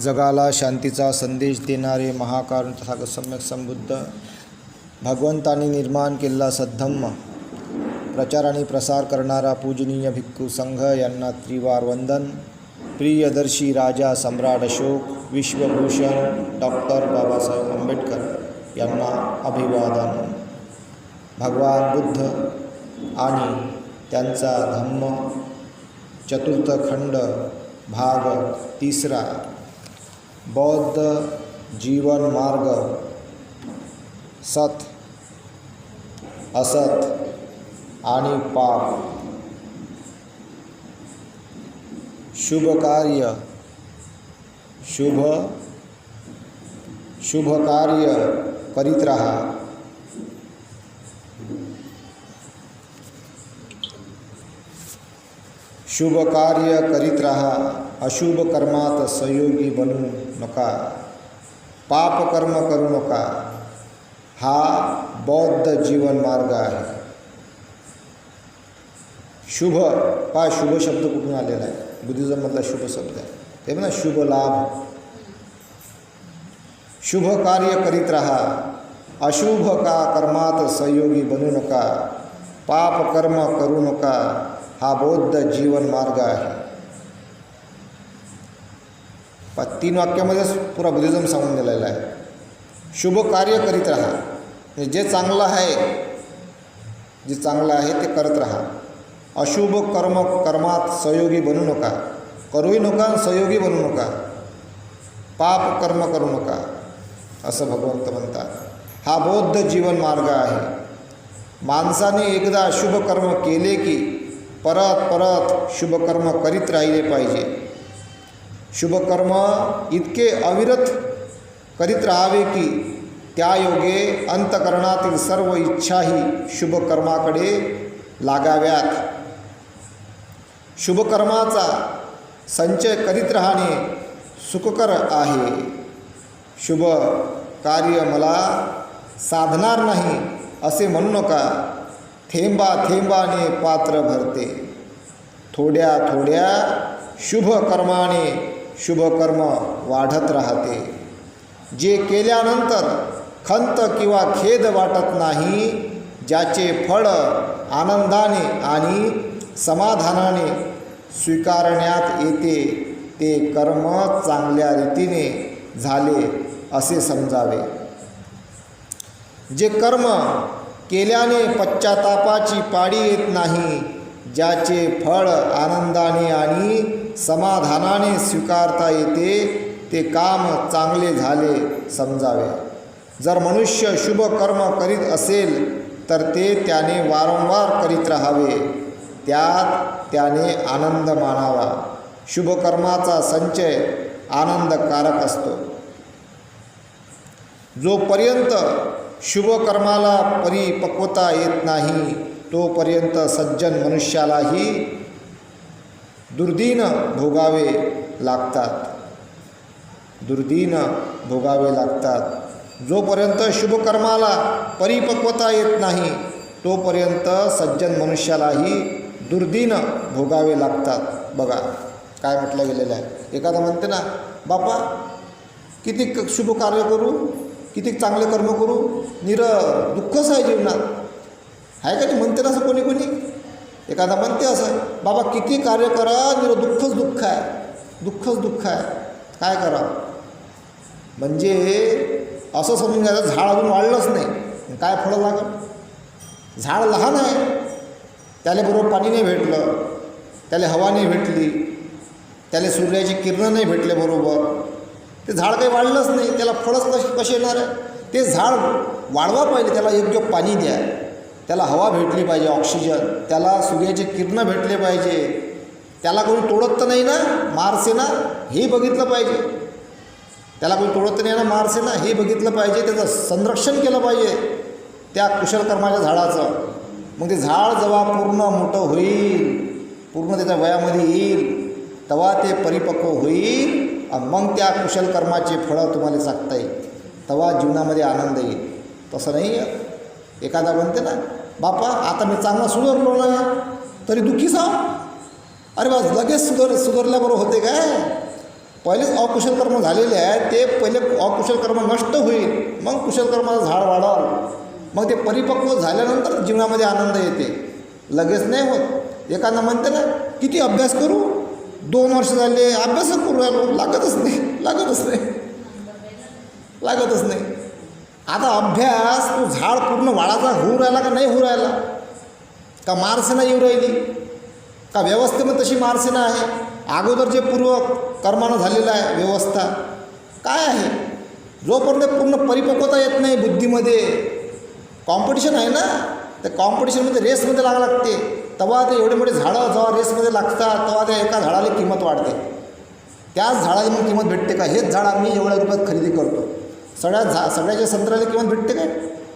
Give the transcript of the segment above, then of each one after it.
जगाला शांतीचा संदेश देणारे महाकारण तथागत सम्यक संबुद्ध भगवंतांनी निर्माण केलेला सद्धम्म प्रचार आणि प्रसार करणारा पूजनीय भिक्खू संघ यांना त्रिवार वंदन. प्रियदर्शी राजा सम्राट अशोक विश्वभूषण डॉक्टर बाबासाहेब आंबेडकर यांना अभिवादन. भगवान बुद्ध आणि त्यांचा धम्म. चतुर्थ खंड भाग तिसरा. बौद्ध जीवन मार्ग, सत, असत आणि पाप। शुभ कार्य, शुभ शुभ कार्य करीत राहा। शुभ कार्य करीत राहा। अशुभ कर्मात सहयोगी बनू नका. पाप कर्म करू नका. हा बौद्ध जीवन मार्ग आहे. शुभ पा शुभ शब्द कुठून आलेला आहे? बुद्धिझममधला शुभ शब्द आहे. ते म्हणा शुभ लाभ. शुभ कार्य करीत राहा. अशुभ का कर्मात सहयोगी बनू नका. पाप कर्म करू नका. हा बौद्ध जीवन मार्ग आहे. पा तीन वाक्यामध्येच पुरा बुद्धिझम सांगून दिलेला आहे. शुभ कार्य करीत राहा. म्हणजे जे चांगलं आहे जे चांगलं आहे ते करत राहा. अशुभ कर्म कर्मात सहयोगी बनू नका. करूही नका आणि सहयोगी बनू नका. पाप कर्म करू नका असं भगवंत म्हणतात. हा बौद्ध जीवन मार्ग आहे. माणसाने एकदा शुभ कर्म केले की परत परत शुभकर्म करीत राहिले पाहिजे. शुभकर्म इतके अविरत करीत राहावे की त्या योगे अंतकरणातील सर्व इच्छाही शुभकर्माकडे लागाव्यात. शुभकर्माचा संचय करीत राहणे सुखकर आहे. शुभ कार्य मला साधणार नाही असे म्हणू नका. थेंबा थेंबाने पात्र भरते. थोड्या थोड्या शुभ कर्माने शुभकर्म वाढत राहते. जे केल्यानंतर खंत किंवा खेद वाटत नाही ज्याचे फळ आनंदाने आणि समाधानाने स्वीकारण्यात येते ते कर्म चांगल्या रीतीने झाले असे समजावे. जे कर्म केल्याने पश्चातापाची पाडी येत नाही ज्याचे फळ आनंदाने आणि समाधानाने स्वीकारता येते ते काम चांगले झाले समजावे. जर मनुष्य शुभ कर्म करीत असेल तर ते त्याने वारंवार करीत राहावे. त्यात त्याने आनंद मानावा. शुभकर्माचा संचय आनंदकारक असतो. जोपर्यंत शुभकर्माला परिपक्वता येत नाही तोपर्यंत सज्जन मनुष्यालाही दुर्दीन भोगावे लागतात. दुर्दीन भोगावे लागतात. जोपर्यंत शुभकर्माला परिपक्वता येत नाही तोपर्यंत सज्जन मनुष्यालाही दुर्दीन भोगावे लागतात. बघा काय म्हटलं गेलेलं आहे. एखादा म्हणते ना बापा किती शुभ कार्य करू किती चांगले कर्म करू निर दुःखच आहे जीवनात आहे का नाही म्हणते ना असं कोणी कोणी? एखादा म्हणते असं बाबा किती कार्य करा निर दुःखच दुःख आहे. दुःखच दुःख आहे. काय करा? म्हणजे असं समजून घ्यायचं झाड अजून वाढलंच नाही. काय फळं लागत झाड लहान आहे. त्याला बरोबर पाणी नाही भेटलं. त्याला हवा नाही भेटली. त्याला सूर्याची किरणं नाही भेटले बरोबर. ते झाड काही वाढलंच नाही. त्याला फळच कसे कसे येणार आहे? ते झाड वाढवा पाहिजे त्याला योग्य पाणी द्या. त्याला हवा भेटली पाहिजे ऑक्सिजन. त्याला सूर्याचे किरणं भेटले पाहिजे. त्याला कोणी तोडत तर नाही ना? मार्सेना हे बघितलं पाहिजे. त्याला कोणी तोडत तर नाही ना? मार्सेना हे बघितलं पाहिजे. त्याचं संरक्षण केलं पाहिजे. त्या कुशलकर्माच्या झाडाचं. मग ते झाड जेव्हा पूर्ण मोठं होईल पूर्ण त्याच्या वयामध्ये येईल तेव्हा ते परिपक्व होईल मग त्या कुशलकर्माचे फळं तुम्हाला चाकता येईल. तेव्हा जीवनामध्ये आनंद येईल. तसं नाही एखादा म्हणते ना बापा आता मी चांगला सुधारलो ना तरी दुःखीच आहो अरे बा लगेच सुधार सुधारल्याबरोबर होते काय? पहिलेच अकुशल कर्म झालेले आहे ते पहिले अकुशल कर्म नष्ट होईल. मग कुशल कर्माचं झाड वाढाल. मग ते परिपक्व झाल्यानंतर जीवनामध्ये आनंद येते. लगेच नाही होत. एकांना म्हणते ना किती अभ्यास करू? दोन वर्ष झाले अभ्यासच करू राहिलो. लागतच नाही लागतच नाही. लागतच नाही. आता अभ्यास तो झाड पूर्ण वाढाचा होऊ राहिला का नाही होऊ राहिला? का मार्सेना येऊ राहिली? का व्यवस्थेमध्ये तशी मार्सेना आहे? अगोदर जे पूर्व कर्मानं झालेलं आहे व्यवस्था काय आहे? जोपर्यंत पूर्ण परिपक्वता येत नाही बुद्धीमध्ये कॉम्पिटिशन आहे ना? त्या कॉम्पिटिशनमध्ये रेसमध्ये लागा लागते. तेव्हा ते एवढे मोठे झाडं जेव्हा रेसमध्ये लागतात तेव्हा त्या एका झाडाला किंमत वाढते. त्याच झाडाला मग किंमत भेटते का? हेच झाड आम्ही एवढ्या रुपयात खरेदी करतो. सगळ्या झा सगळ्याच्या संत्र्याला किंवा भेटते काय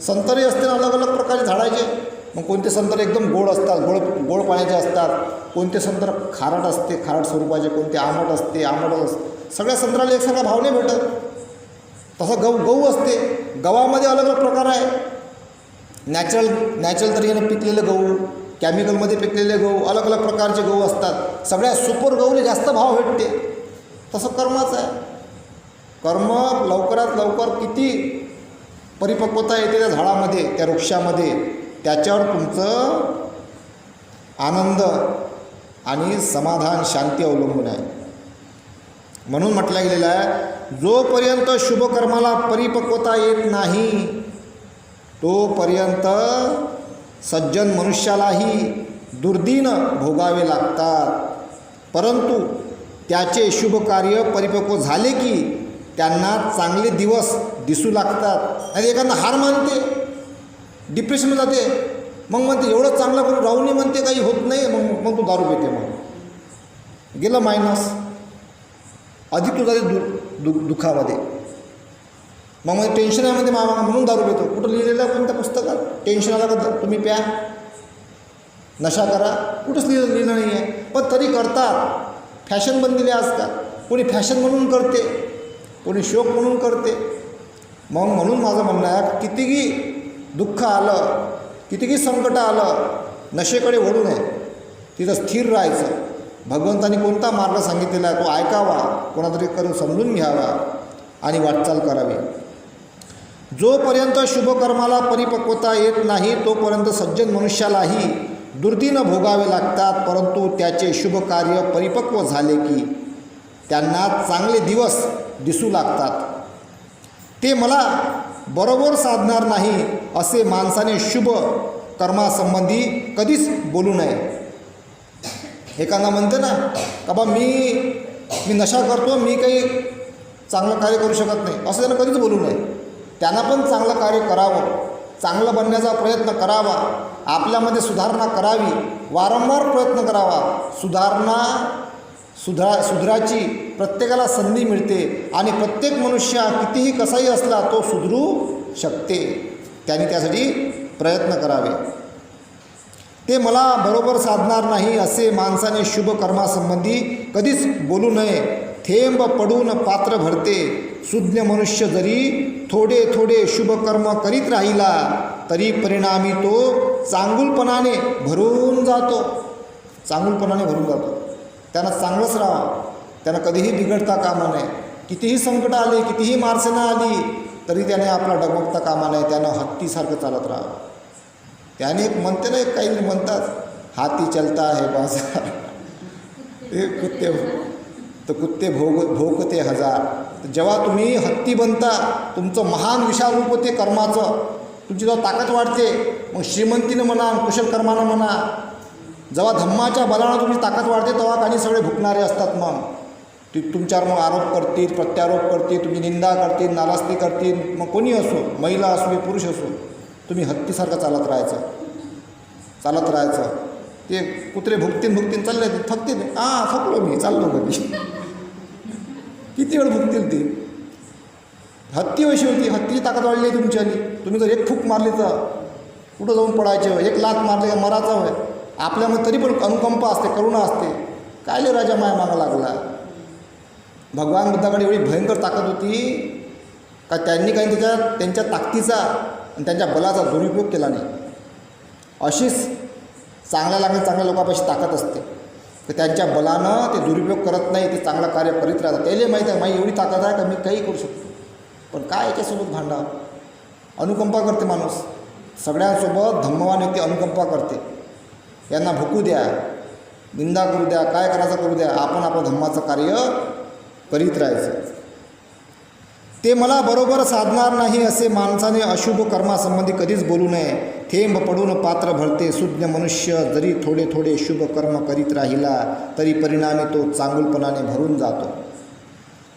संतरे असते ना अलग अलग प्रकारचे झाडाचे. मग कोणते संत्रे एकदम गोड असतात गोड गोड पाण्याचे असतात. कोणते संत्र खारट असते खारट स्वरूपाचे. कोणते आंबट असते आंबट असते सगळ्या संत्र्याला एकसारखा भाव नाही भेटत. तसं गहू गहू असते. गव्हामध्ये अलग अलग प्रकार आहे. नॅचरल नॅचरल तरीने पिकलेले गहू कॅमिकलमध्ये पिकलेले गहू अलग अलग प्रकारचे गहू असतात. सगळ्या सुपर गहूने जास्त भाव भेटते. तसं कर्माचं आहे. कर्म लवकरात लवकर किती परिपक्वता येते त्या झाडामध्ये त्या वृक्षामध्ये त्याच्यावर तुमचं आनंद आणि समाधान शांती अवलंबून आहे. म्हणून म्हटलं गेलेलं आहे जोपर्यंत शुभकर्माला परिपक्वता येत नाही तोपर्यंत सज्जन मनुष्यालाही दुर्दिन भोगावे लागतात. परंतु त्याचे शुभ कार्य परिपक्व झाले की त्यांना चांगले दिवस दिसू लागतात. आणि एखादा हार मानते डिप्रेशन जाते मग म्हणते एवढं चांगलं करून राहूनही म्हणते काही होत नाही मग मग तू दारू पिते मग. गेलं मायनस अधिक तू जाते दु दु दुःखामध्ये. मग म्हणजे टेन्शन आहे म्हणते मामा म्हणून दारू पितो. कुठं लिहिलेलं आहे कोणत्या पुस्तकात? टेन्शन आलं का तुम्ही प्या. नशा करा. कुठंच लिहिलं लिहिलं नाही आहे पण तरी करतात. फॅशन बनलेली आहे आजकाल कोणी फॅशन म्हणून करते. कोणी शोक म्हणून करते. मग म्हणून माझं म्हणणं आहे कितीही दुःख आलं कितीही संकट आलं नशेकडे वळू नये. तिथं स्थिर राहायचं. भगवंतानी कोणता मार्ग सांगितलेला आहे तो ऐकावा कोणातरी करून समजून घ्यावा आणि वाटचाल करावी. जोपर्यंत शुभकर्माला परिपक्वता येत नाही तोपर्यंत सज्जन मनुष्यालाही दुर्दीनं भोगावे लागतात परंतु त्याचे शुभ कार्य परिपक्व झाले की त्यांना चांगले दिवस दिसू लागतात. ते मला बरोबर साधणार नाही असे माणसाने शुभ कर्मासंबंधी कधीच बोलू नये. एकांना म्हणते ना का बा मी मी नशा करतो मी काही चांगलं कार्य करू शकत नाही असं त्यांना कधीच बोलू नये. त्यांना पण चांगलं कार्य करावं चांगलं बनण्याचा प्रयत्न करावा आपल्यामध्ये सुधारणा करावी वारंवार प्रयत्न करावा. सुधारणा सुधा सुधराची प्रत्येकाला संधी मिळते आणि प्रत्येक मनुष्य कितीही कसाही असला तो सुधरू शकते. त्याने त्यासाठी प्रयत्न करावे. ते मला बरोबर साधणार नाही असे माणसाने शुभ कर्मासंबंधी कधीच बोलू नये. थेंब पडून पात्र भरते. सुज्ञ मनुष्य जरी थोडे थोडे शुभकर्म करीत राहिला तरी परिणामी तो चांगुलपणाने भरून जातो. चांगुलपणाने भरून जातो. त्यांना चांगलंच राहा त्यांना कधीही बिघडता कामा नये. कितीही संकटं आली कितीही मार्सना आली तरी त्याने आपला डगमगता कामा नये. त्यानं हत्तीसारखं चालत राहावं. त्याने एक म्हणते ना एक काही म्हणतात हाती चलता आहे बाजार. ते कुत्ते तर कुत्ते भोग भोगते हजार. तर जेव्हा तुम्ही हत्ती बनता तुमचं महान विशाल रूप होते कर्माचं. तुमची जेव्हा ताकद वाढते मग श्रीमंतीनं म्हणा कुशल कर्मानं म्हणा जेव्हा धम्माच्या बलानं तुमची ताकद वाढते तेव्हा काही सगळे भुकणारे असतात मग. ती तुमच्यावर मग आरोप करतील प्रत्यारोप करतील तुम्ही निंदा करतील नालास्ती करतील. मग कोणी असो महिला असो की पुरुष असो तुम्ही हत्तीसारखं चालत राहायचं. चालत राहायचं. ते कुत्रे भुकतीन भुकतीन चालले ते थकतील. हां थकलो मी चाललो कधी किती वेळ भुकतील ती? हत्ती वशी होती हत्तीची ताकद वाढली आहे तुमची तुम्ही जर एक फूक मारली तर कुठं जाऊन पडायचे? एक लात मारली का मराचा होय? आपल्यामध्ये तरी पण अनुकंपा असते करुणा असते. कायले राजा माया मागा लागला? भगवान बुद्धाकडे एवढी भयंकर ताकद होती का त्यांनी काही त्याच्या त्यांच्या ताकदीचा आणि त्यांच्या बलाचा दुरुपयोग केला नाही. अशीच चांगल्या लागल्या चांगल्या लोकांपाशी ताकद असते. तर त्यांच्या बलानं ते दुरुपयोग करत नाही ते चांगलं कार्य करीत राहतात. त्याला माहीत आहे माझी एवढी ताकद आहे का मी काही करू शकतो? पण काय याच्यासोबत भांडा अनुकंपा करते माणूस. सगळ्यांसोबत धम्मवान व्यक्ती अनुकंपा करते. यांना भुकू द्या निंदा करू द्या काय करायचं करू द्या आपण आपलं धम्माचं कार्य करीत राहायचं. ते मला बरोबर साधणार नाही असे माणसाने अशुभ कर्मासंबंधी कधीच बोलू नये. थेंब पडून पात्र भरते सुज्ञ मनुष्य जरी थोडे थोडे शुभ कर्म करीत राहिला तरी परिणामी तो चांगुलपणाने भरून जातो.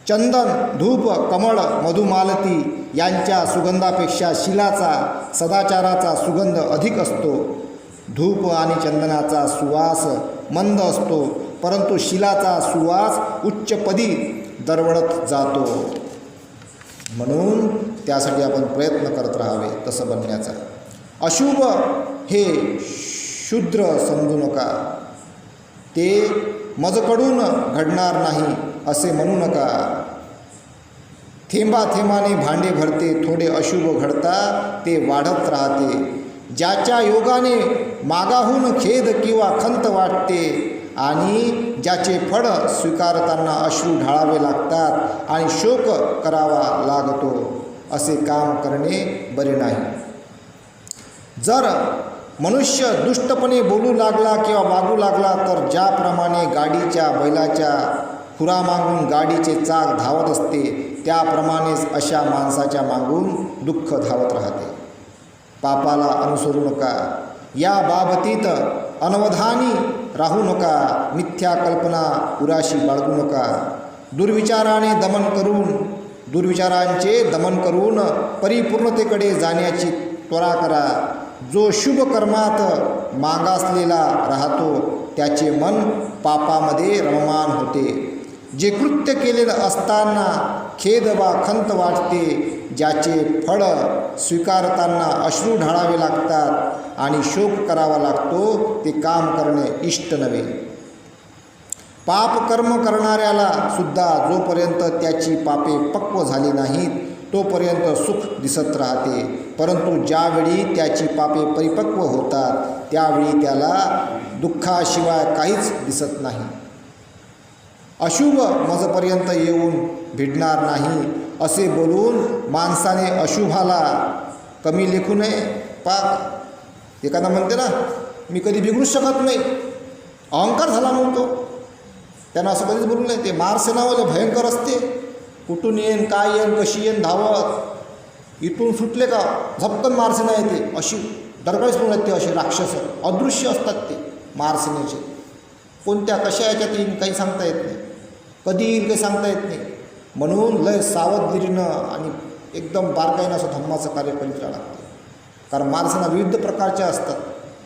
चंदन धूप कमळ मधुमालती यांच्या सुगंधापेक्षा शिलाचा सदाचाराचा सुगंध अधिक असतो. धूप आणि चंदनाचा सुवास मंद असतो परंतु शिलाचा सुवास उच्चपदी दरवळत जातो. म्हणून त्यासाठी आपण प्रयत्न करत राहावे तसं बनण्याचा. अशुभ हे शूद्र समजू नका. ते मजकडून घडणार नाही असे म्हणू नका. थेंबा थेंबाने भांडे भरते थोडे अशुभ घडता ते वाढत राहते. ज्याच्या योगाने मागाहून खेद किंवा खंत वाटते आणि ज्याचे फळ स्वीकारताना अश्रू ढाळावे लागतात आणि शोक करावा लागतो असे काम करणे बरे नाही. जर मनुष्य दुष्टपणे बोलू लागला किंवा वागू लागला तर ज्याप्रमाणे गाडीच्या बैलाच्या खुरामागून गाडीचे चाक धावत असते त्याप्रमाणेच अशा माणसाच्या मागून दुःख धावत राहते. पापाला अनुसरू नका. या बाबतीत अनवधानी राहू नका. मिथ्या कल्पना उराशी बाळगू नका. दुर्विचाराने दमन करून दुर्विचारांचे दमन करून परिपूर्णतेकडे जाण्याची त्वरा करा. जो शुभ कर्मात मागासलेला राहतो त्याचे मन पापामध्ये रममान होते. जे कृत्य केलेलं असताना खेद वा खंत वाटते ज्याचे फळ स्वीकारताना अश्रू ढाळावे लागतात आणि शोक करावा लागतो ते काम करणे इष्ट नव्हे. पाप कर्म करणाऱ्याला सुद्धा जोपर्यंत त्याची पापे पक्व झाली नाहीत तोपर्यंत सुख दिसत राहते. परंतु ज्यावेळी त्याची पापे परिपक्व होतात त्यावेळी त्याला दुःखाशिवाय काहीच दिसत नाही. अशुभ मजपर्यंत येऊन भिडणार नाही असे बोलून माणसाने अशुभाला कमी लेखू नये. पाक एखादा म्हणते ना मी कधी बिघडूच शकत नाही. अहंकार झाला म्हणतो. त्यानं असं कधीच बोलू नये. ते मारसेनावाले भयंकर असते कुठून येईन काय येईन कशी येईन धावत. इथून सुटले का? झपकन मारसेना येते अशी दरगळीच म्हणून ते असे राक्षस. अदृश्य असतात ते मारसेनेचे कोणत्या कशा याच्यात येईन काही सांगता येत नाही. कधी येईल काही सांगता येत नाही. म्हणून लय सावधगिरीनं आणि एकदम बारकाईनं असं धम्माचं कार्य करीत राहावं लागतं. कारण माणसांना विविध प्रकारच्या असतात.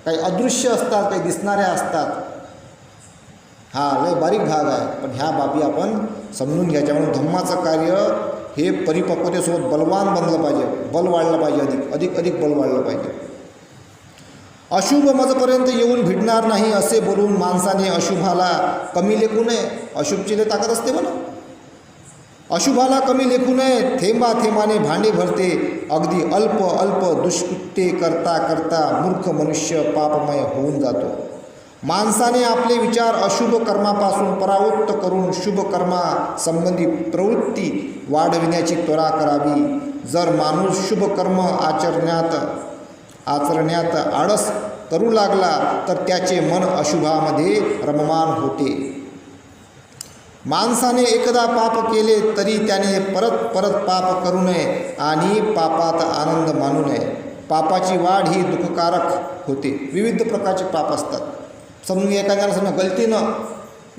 काही अदृश्य असतात काही दिसणाऱ्या असतात. हा लय बारीक भाग आहे. पण ह्या बाबी आपण समजून घ्यायच्या. म्हणून धम्माचं कार्य हे परिपक्वतेसोबत बलवान बनलं पाहिजे. बल वाढलं पाहिजे अधिक. अधिक अधिक बल वाढलं पाहिजे. अशुभ मजपर्यंत येऊन भिडणार नाही असे बोलून माणसाने अशुभाला कमी लेखू नये. अशुभची ले ताकद असते म्हणा. अशुभाला कमी लेखू नये. थेंबा थेंबाने भांडे भरते. अगदी अल्प अल्प दुष्कृत्ये करता करता मूर्ख मनुष्य पापमय होऊन जातो. माणसाने आपले विचार अशुभ कर्मापासून परावृत्त करून शुभ कर्मा संबंधी प्रवृत्ती वाढविण्याची त्वरा करावी. जर माणूस शुभ कर्म आचरण्यात आचरण्यात आळस करू लागला तर त्याचे मन अशुभामध्ये रममान होते. माणसाने एकदा पाप केले तरी त्याने परत परत पाप करू नये आणि पापात आनंद मानू नये. पापाची वाढ ही दुःखकारक होते. विविध प्रकारचे पाप असतात. समजून एखाद्याला समजा गलतीनं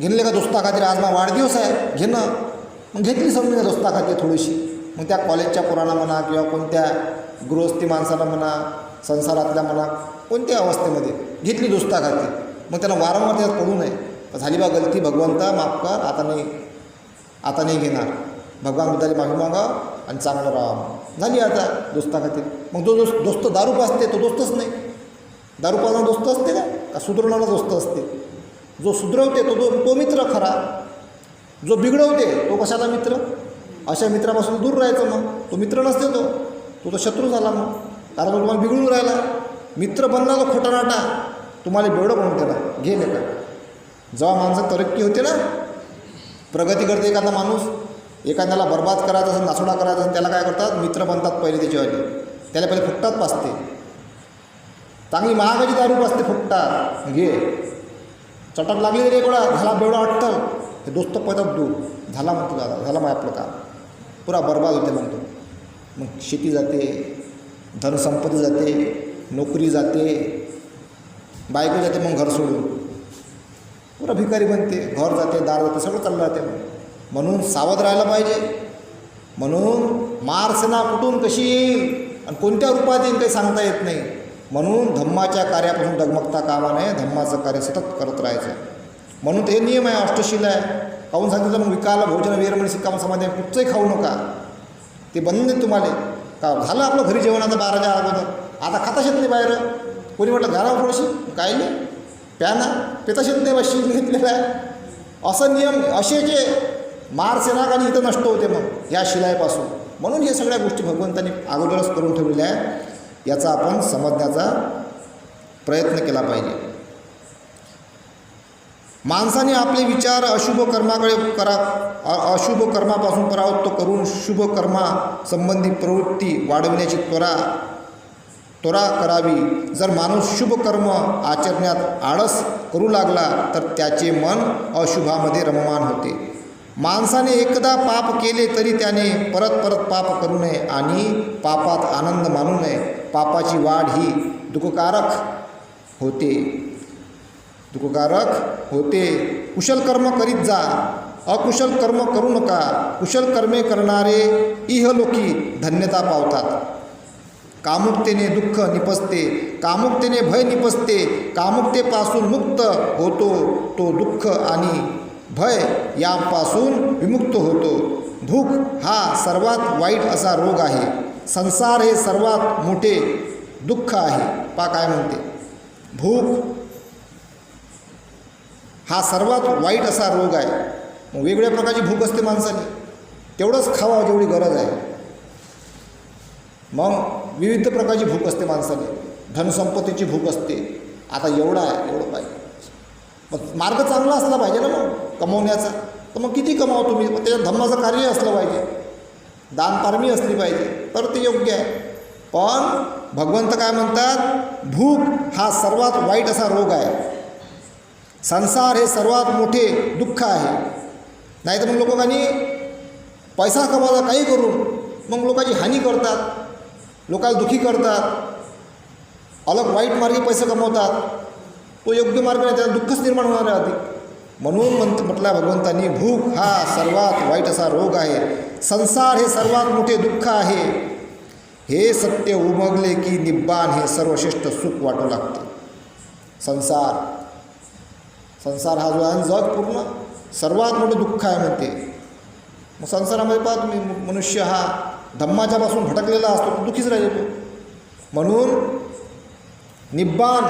घेतले का दोस्ता खातीर आज मग वाढदिवस आहे घेणं मग घेतली समजून दोस्ता खातीर थोडीशी. मग त्या कॉलेजच्या पोरांना म्हणा किंवा कोणत्या गृहस्थी माणसाला म्हणा संसारातल्या म्हणा कोणत्या अवस्थेमध्ये? घेतली दोस्ता खातीर मग त्याला वारंवार त्यात पडू नये. झाली बा गलती भगवंता माफ कर आता नाही आता नाही घेणार. भगवान भगवानबद्दल माफी मागा आणि चांगलं राहा. झाली आता दोस्ता खातीर मग जो दोस्त दोस्त दारू पाजते तो दोस्तच नाही. दारू पाजणारा दोस्त असते का? का सुधरवणारा दोस्त असते? जो सुधरवते तो तो मित्र खरा. जो बिघडवते तो कशाचा मित्र? अशा मित्रापासून दूर राहायचं मग. तो मित्र नसते तो. तो तर शत्रू झाला मग. कारण तो तुम्हाला बिघडून राहिला. मित्र बनला तो खोटा नाटा तुम्हाला बेवडं म्हणून त्याला घे का जेव्हा माणसं तरक्की होते ना प्रगती करते एखादा माणूस एखाद्याला बर्बाद करायचा असेल नासोडा करायचा असेल त्याला काय करतात? मित्र बनतात पहिले त्याच्यावाले. त्याला पहिले फुकटात पाचते चांगली महागाची दारू पाचते फुकटात घे. चटक लागली तरी एवढा झाला बेवडा वाटतं हे दोस्त पळतात दूर. झाला म्हणतो दादा झाला मग आपलं काम. पुरा बर्बाद होते म्हणतो. मग शेती जाते धनसंपत्ती जाते नोकरी जाते बायको जाते मग घर सोडून. पुरा भिकारी बनते घर जाते दार जाते सगळं चाललं जाते म्हणून. सावध राहायला पाहिजे. म्हणून मारसेना कुठून कशी येईल आणि कोणत्या रूपात येईल काही सांगता येत नाही. म्हणून धम्माच्या कार्यापासून डगमगता कामा नये धम्माचं कार्य सतत करत राहायचं. म्हणून ते नियम आहे अष्टशील आहे. खाऊन सांगितलं मग विकाला भोजन वेरमणी सिक्काम समाधी कुठचंही खाऊ नका. ते बंद आहे तुम्हाला. का झालं आपलं घरी जेवण आता बाराच्या अगोदर? आता खाता येत नाही बाहेर. कोणी म्हटलं घरावर थोडीशी काय नाही. प्या ना पिताच येत घेतलेला आहे. असं नियम असे जे मार आणि इथं नष्ट होते मग या शिलाईपासून. म्हणून हे सगळ्या गोष्टी भगवंतांनी अगोदरच करून ठेवलेल्या आहे याचा आपण समजण्याचा प्रयत्न केला पाहिजे. माणसाने आपले विचार अशुभ कर्माकडे करा अशुभ कर्मापासून परावृत्त करून शुभ कर्मा संबंधी प्रवृत्ती वाढविण्याची त्वरा त्वरा करावी. जर माणूस शुभ कर्म आचरण्यात आळस करू लागला तर त्याचे मन अशुभामध्ये रममान होते. माणसाने एकदा पाप केले तरी त्याने परत परत पाप करू नये आणि पापात आनंद मानू नये. पापाची वाढ ही दुःखकारक होते. दुःखकारक होते. कुशल कर्म करीत जा. अकुशल कर्म करू नका. कुशल कर्मे करणारे इहलोकी धन्यता पावतात. कामुकतेने दुःख निपसते कामुकतेने भय निपसते कामुकतेपासून मुक्त होतो तो दुःख आणि भय यापासून विमुक्त होतो. भूक हा सर्वात वाईट असा रोग आहे. संसार हे सर्वात मोठे दुःख आहे. पा काय म्हणते? भूक हा सर्वात वाईट असा रोग आहे. मग वेगवेगळ्या प्रकारची भूक असते माणसाने. तेवढंच खावा जेवढी गरज आहे. मग विविध प्रकारची भूक असते माणसाने. धनसंपत्तीची भूक असते. आता एवढा आहे एवढं पाहिजे. मग मार्ग चांगला असला पाहिजे ना मग कमवण्याचा. तर मग किती कमाव तुम्ही? मग त्याच्यात धम्माचं कार्य असलं पाहिजे. दानपारमी असली पाहिजे. तर ते योग्य आहे. पण भगवंत काय म्हणतात? भूक हा सर्वात वाईट असा रोग आहे. संसार हे सर्वात मोठे दुःख आहे. नाही तर मग लोकांनी पैसा कमावला काही करून मग लोकांची हानी करतात. लोकांना दुखी करतात. अलग वाईट मार्गे पैसे कमवतात. तो योग्य मार्ग नाही त्याला दुःखच निर्माण होणार आहे अधिक म्हणून म्हणत म्हटला भगवंतांनी भूक हा सर्वात वाईट असा रोग आहे. संसार हे सर्वात मोठे दुःख आहे. हे सत्य उमगले की निब्बाण हे सर्वश्रेष्ठ सुख वाटू लागते. संसार. संसार हा जो आहे जग पूर्ण सर्वात मोठं दुःख आहे म्हणते. मग संसारामध्ये पहा तुम्ही मनुष्य हा धम्माच्यापासून भटकलेला असतो तो दुखीच राहिलो म्हणून निब्बाण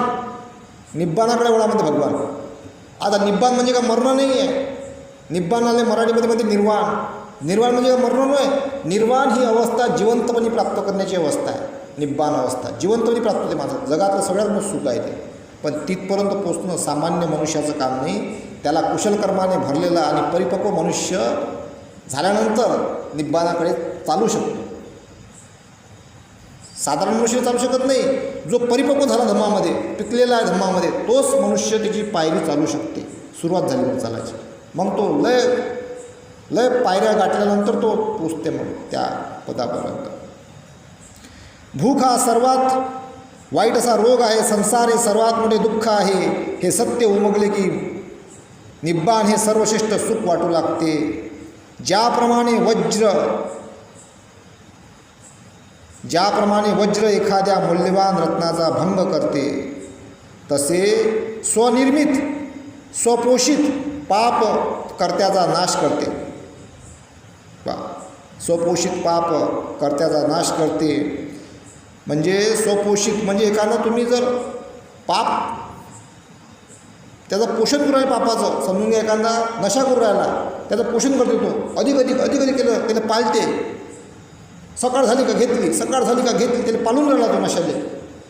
निब्बाणाकडे वळा म्हणते भगवान. आता निब्बाण म्हणजे का मरण नाही आहे. निब्बाण आले मराठीमध्ये म्हणते निर्वाण. निर्वाण म्हणजे का मरण नाही. निर्वाण ही अवस्था जिवंतपणे प्राप्त करण्याची अवस्था आहे. निब्बाण अवस्था. जिवंतपणे प्राप्त होते माझं जगातलं सगळ्यात मोठं सुख आहे ते. पण तिथपर्यंत पोचणं सामान्य मनुष्याचं काम नाही. त्याला कुशलकर्माने भरलेला आणि परिपक्व मनुष्य झाल्यानंतर निब्बाणाकडे चालू शकतो. साधारण मनुष्य चालू शकत नाही. जो परिपक्व झाला धम्मामध्ये पिकलेला आहे धम्मामध्ये तोच मनुष्य त्याची पायरी चालू शकते. सुरुवात झाली मग चालायची. मग तो लय लय पायऱ्या गाठल्यानंतर तो पोचते मग त्या पदापर्यंत. भूक हा सर्वात वाईट असा रोग आहे. संसार हे सर्वात मोठे दुःख आहे. हे सत्य उमगले की निब्बाण हे सर्वश्रेष्ठ सुख वाटू लागते. ज्याप्रमाणे वज्र ज्याप्रमाणे वज्र एखाद्या मौल्यवान रत्नाचा भंग करते तसे स्वनिर्मित स्वपोषित पाप कर्त्याचा नाश करते. पा स्वपोषित पाप कर्त्याचा नाश करते. म्हणजे स्वपोषित म्हणजे एखादं तुम्ही जर पाप त्याचं पोषण करू राहिलं पापाचं समजून घ्या एखादा नशा करू राहिला त्याचं पोषण करते तो अधिक अधिक अधिक अधिक केलं त्याला पालते. सकाळ झाली का घेतली? सकाळ झाली का घेतली? त्याला पालून राहिला तो नशाले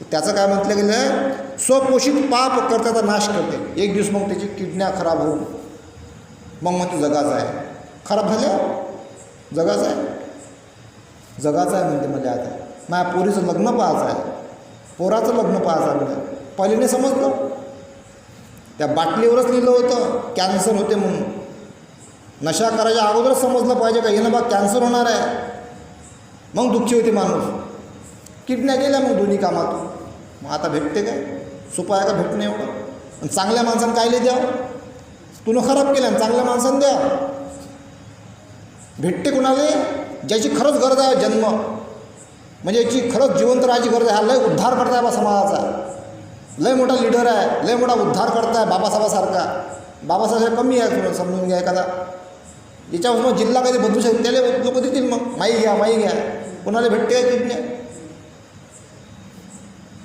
तर त्याचं काय म्हटलं गेलं? आहे स्वपोषित पाप करताचा नाश करते. एक दिवस मग त्याची किडन्या खराब होऊन. मग म्हणते जगाचं आहे. खराब झाल्या जगाचा आहे. जगाचा आहे म्हणते मला आता. माझ्या पोरीचं लग्न पाहायचं आहे. पोराचं लग्न पाहायचं आहे म्हणजे पहिले समजलं. त्या बाटलीवरच लिहिलं होतं कॅन्सर होते म्हणून. नशा करायच्या अगोदरच समजलं पाहिजे का येणं बा कॅन्सर होणार आहे. मग दुःखी होते माणूस. किडन्या गेल्या मग दोन्ही कामातून. मग आता भेटते काय? सोपं आहे का भेटणं एवढं. आणि चांगल्या माणसानं कायले द्या तुनं खराब केलं आणि चांगल्या माणसानं द्या भेटते कुणाले? ज्याची खरंच गरज आहे जन्म. म्हणजे याची खरंच जिवंत राहायची गरज आहे. हा लय उद्धार करताय बा समाजाचा. लय मोठा लीडर आहे. लय मोठा उद्धार करताय बाबासाहेबासारखा. बाबासाहेब कमी आहे तुम्हाला समजून घ्या एखादा. याच्यापासून मग जिल्हा कधी बदलू शकतो त्याला लोक देतील मग. माई घ्या माई घ्या. कोणाला भेटते काय किडन्या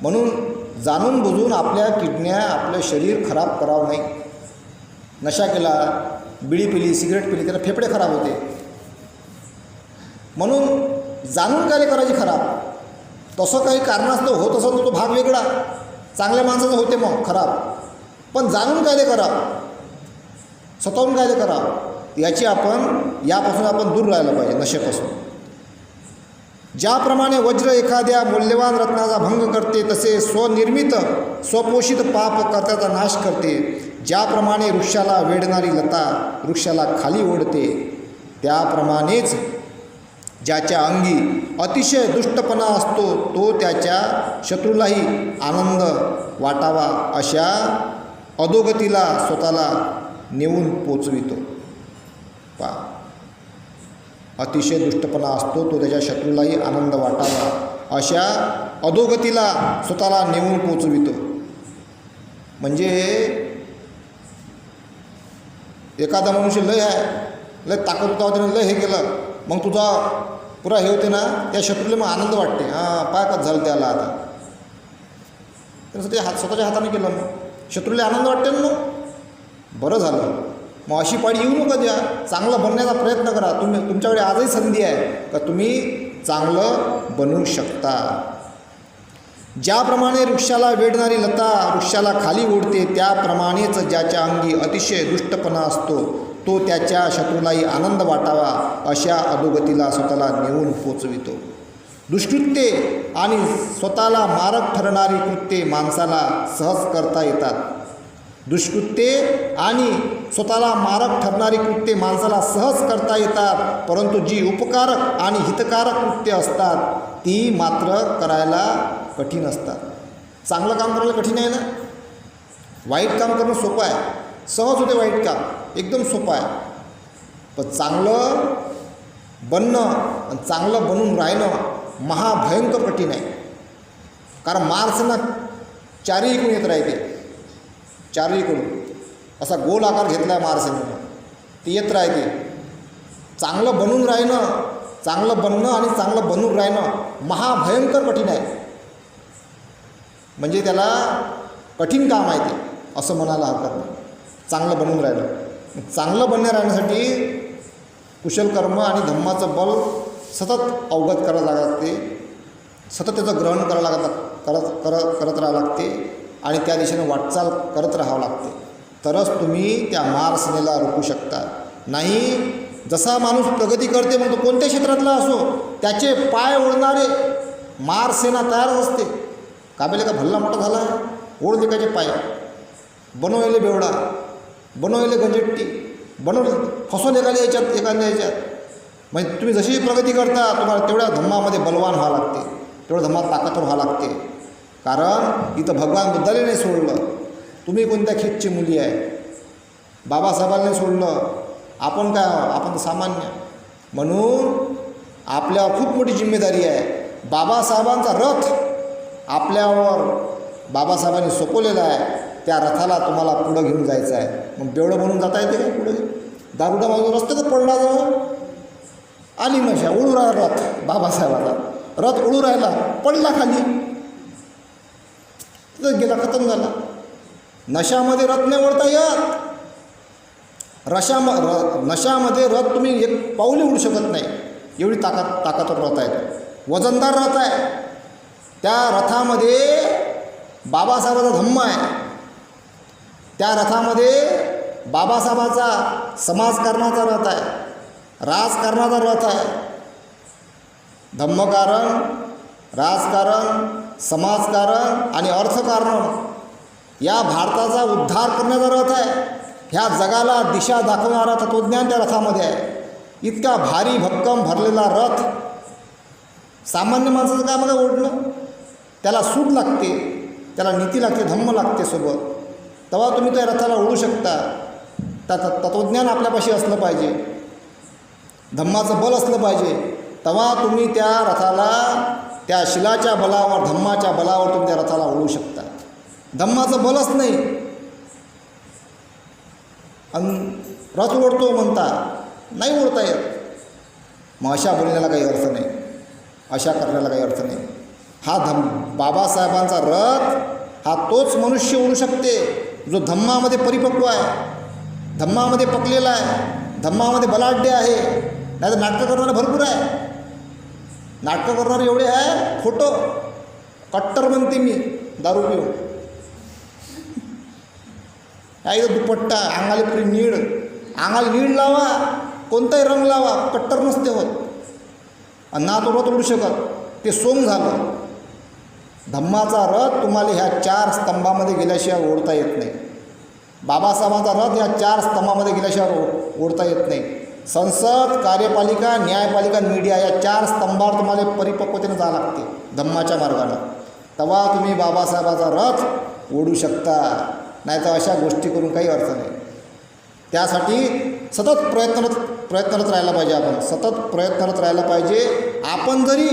म्हणून जाणून बुजून आपल्या किडन्या आपलं शरीर खराब करावं नाही. नशा केला बिडी पिली सिगरेट पिली त्याला फेफडे खराब होते. म्हणून जाणून काय करायची खराब? तसं काही कारणास्तव होत असं तो भाग वेगळा. चांगल्या माणसाचं होते मग खराब. पण जाणून काय करा स्वतःहून काय करा याची आपण यापासून आपण दूर राहायला पाहिजे नशेपासून. ज्याप्रमाणे वज्र एखाद्या मौल्यवान रत्नाचा भंग करते तसे स्वनिर्मित स्वपोषित पाप कर्त्याचा नाश करते. ज्याप्रमाणे वृक्षाला वेढणारी लता वृक्षाला खाली ओढते त्याप्रमाणेच ज्याच्या अंगी अतिशय दुष्टपणा असतो तो त्याच्या शत्रूलाही आनंद वाटावा अशा अधोगतीला स्वतःला नेऊन पोचवितो. पा अतिशय दुष्टपणा असतो तो त्याच्या शत्रूलाही आनंद वाटावा. अशा अधोगतीला स्वतःला नेऊन पोचवितो. म्हणजे एखादा मनुष्य लय आहे लय ताकद होता त्याने लय हे केलं मग तुझा पुरा हे होते ना त्या शत्रूला मग आनंद वाटते. हां पाय का झालं त्याला आता. त्यानं ते हात स्वतःच्या हाताने केलं मग. शत्रूला आनंद वाटते ना मग? बरं झालं. मग अशी पाळी येऊ नका द्या. चांगलं बनण्याचा प्रयत्न करा. तुम्ही तुमच्याकडे आजही संधी आहे का तुम्ही चांगलं बनवू शकता. ज्याप्रमाणे वृक्षाला वेढणारी लता वृक्षाला खाली ओढते त्याप्रमाणेच ज्याच्या अंगी अतिशय दुष्टपणा असतो तो त्याच्या शत्रूलाही आनंद वाटावा अशा अधोगतीला स्वतःला नेऊन पोचवितो. दुष्कृत्ये आणि स्वतःला मारक ठरणारी कृत्ये माणसाला सहज करता येतात. दुष्कृत्ये आणि स्वतःला मारक ठरणारी कृत्ये माणसाला सहज करता येतात परंतु जी उपकारक आणि हितकारक कृत्ये असतात ती मात्र करायला कठीण असतात. चांगलं काम करायला कठीण आहे ना? वाईट काम करणं सोपं आहे. सहज होते वाईट काम. एकदम सोपं आहे. पण चांगलं बनणं आणि चांगलं बनून राहणं महाभयंकर कठीण आहे. कारण मार्सना चारही इकडून येत राहते. चारहीकडून असा गोल आकार घेतला आहे मार्सेने ते येत राहते. चांगलं बनून राहणं चांगलं बनणं आणि चांगलं बनून राहणं महाभयंकर कठीण आहे. म्हणजे त्याला कठीण काम आहे ते असं म्हणायला हरकत नाही. चांगलं बनवून राहिलं. चांगलं बनणं राहण्यासाठी कुशल कर्म आणि धम्माचं बल सतत अवगत करावं लागते. सतत त्याचं ग्रहण करावं लागत करत करत करत राहावं लागते आणि त्या दिशेने वाटचाल करत राहावं लागते. तरच तुम्ही त्या मार्सनेला रोखू शकता. नाही जसा माणूस प्रगती करते मग तो कोणत्या क्षेत्रातला असो त्याचे पाय ओढणारे मारसेना तयारच असते. काबेले का भल्ला मोठा झाला आहे? ओढ त्याचे पाय. बनवले बेवडा बनवले गंजट्टी बनवले फसवून एखाद्या याच्यात एखाद्या याच्यात. म्हणजे तुम्ही जशी प्रगती करता तुम्हाला तेवढ्या धम्मामध्ये बलवान व्हावं लागते. तेवढं धम्मात ताकदवर व्हावं लागते. कारण इथं भगवान बुद्धाने नाही सोडलं. तुम्ही कोणत्या खेतची मुली आहे? बाबासाहेबांनी सोडलं. आपण काय आहोत? आपण तर सामान्य म्हणून आपल्यावर खूप मोठी जिम्मेदारी आहे. बाबासाहेबांचा रथ आपल्यावर बाबासाहेबांनी सोपवलेला आहे. त्या रथाला तुम्हाला पुढं घेऊन जायचं आहे. मग बेवडं म्हणून जाता येते का पुढे? दारुडा बाजू रस्त्यातच पडला जाऊ आली मशा उडू राहिला रथ बाबासाहेबाचा. रथ उडू राहिला पडला खाली. तिथं गेला खतम झाला. नशामध्ये रथ नाही ओढता येत. रशाम र नशामध्ये रथ तुम्ही एक पाऊल उडू शकत नाही. एवढी ताकद ताकदवर रथ आहे वजनदार रथ आहे. त्या रथामध्ये बाबासाहेबाचा धम्म आहे. त्या रथामध्ये बाबासाहेबाचा समाजकारणाचा रथ आहे. राजकारणाचा रथ आहे. धम्मकारण राजकारण समाजकारण आणि अर्थकारण या भारताचा उद्धार करण्याचा रथ आहे ह्या जगाला दिशा दाखवणारा तत्त्वज्ञान त्या रथामध्ये आहे. इतका भारी भक्कम भरलेला रथ सामान्य माणसाचं काय मला ओढणं त्याला सूट लागते त्याला नीती लागते धम्म लागते सोबत तेव्हा तुम्ही त्या रथाला ओढू शकता. त्या तत्त्वज्ञान आपल्यापाशी असलं पाहिजे. धम्माचं बल असलं पाहिजे. तेव्हा तुम्ही त्या रथाला त्या शिलाच्या बलावर धम्माच्या बलावर तुम्ही त्या रथाला ओढू शकता. धम्माचं बलच नाही. आणि रथ ओढतो म्हणता नाही ओढता येत. मग अशा बोलण्याला काही अर्थ नाही. अशा करण्याला काही अर्थ नाही. हा धम बाबासाहेबांचा रथ हा तोच मनुष्य ओढू शकते जो धम्मामध्ये परिपक्व आहे. धम्मामध्ये पकलेला आहे. धम्मामध्ये बलाढ्य आहे. नाही तर नाटकं करणारे भरपूर आहे. नाटकं करणारे एवढे आहे खोटं. कट्टर म्हणते मी दारू पिऊन. काय दुपट्टा अंगाला पुरी नीड. अंगाला नीड लावा कोणताही रंग लावा कट्टर नसते होत. आणि ना तो रथ उडू शकत. ते सोंग झालं. धम्माचा रथ तुम्हाला ह्या चार स्तंभामध्ये गेल्याशिवाय ओढता येत नाही. बाबासाहेबांचा रथ ह्या चार स्तंभामध्ये गेल्याशिवाय ओ ओढता येत नाही. संसद कार्यपालिका न्यायपालिका मीडिया या चार स्तंभावर तुम्हाला परिपक्वतेनं जावं लागते. धम्माच्या मार्गानं. तेव्हा तुम्ही बाबासाहेबाचा रथ ओढू शकता. नाही तर अशा गोष्टी करून काही अर्थ नाही. त्यासाठी सतत प्रयत्नरत प्रयत्नरत राहायला पाहिजे आपण. सतत प्रयत्नरत राहायला पाहिजे. आपण जरी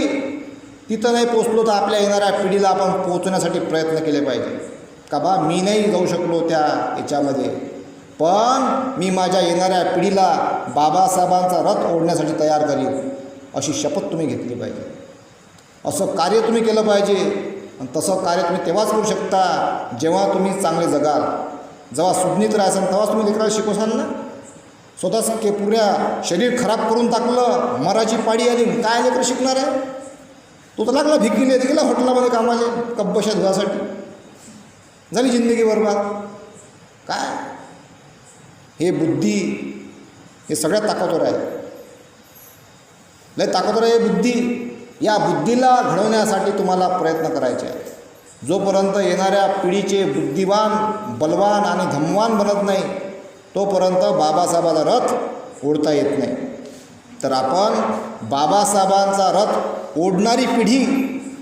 तिथं नाही पोचलो तर आपल्या येणाऱ्या पिढीला आपण पोचवण्यासाठी प्रयत्न केले पाहिजे. का बा मी नाही जाऊ शकलो त्या याच्यामध्ये. पण मी माझ्या येणाऱ्या पिढीला बाबासाहेबांचा रथ ओढण्यासाठी तयार करीन अशी शपथ तुम्ही घेतली पाहिजे. असं कार्य तुम्ही केलं पाहिजे. आणि तसं कार्य तुम्ही तेव्हाच करू शकता जेव्हा तुम्ही चांगले जगाल. जेव्हा सुज्ञित राहायचं तेव्हाच तुम्ही लेकराला शिकवसाल ना? स्वतःच के पुऱ्या शरीर खराब करून टाकलं मराची पाडी आली काय लेकरं शिकणार आहे? तो तर लागला भिकीले गेला हॉटेलामध्ये कामाले कब्बशा धुवासाठी. झाली जिंदगी बरबाद. काय? हे बुद्धी हे सगळ्यात ताकदवर आहे. लय ताकदवर आहे हे बुद्धी. या बुद्धीला घडवण्यासाठी तुम्हाला प्रयत्न करायचे आहे जोपर्यंत येणाऱ्या पिढीचे बुद्धिवान बलवान आणि धम्मवान बनत नाही तोपर्यंत बाबासाहेबाचा रथ ओढता येत नाही. तर आपण बाबासाहेबांचा रथ ओढणारी पिढी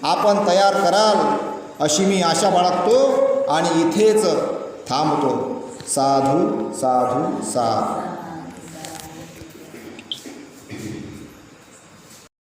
आपण तयार कराल अशी मी आशा बाळगतो आणि इथेच थांबतो. साधू साधू साधू.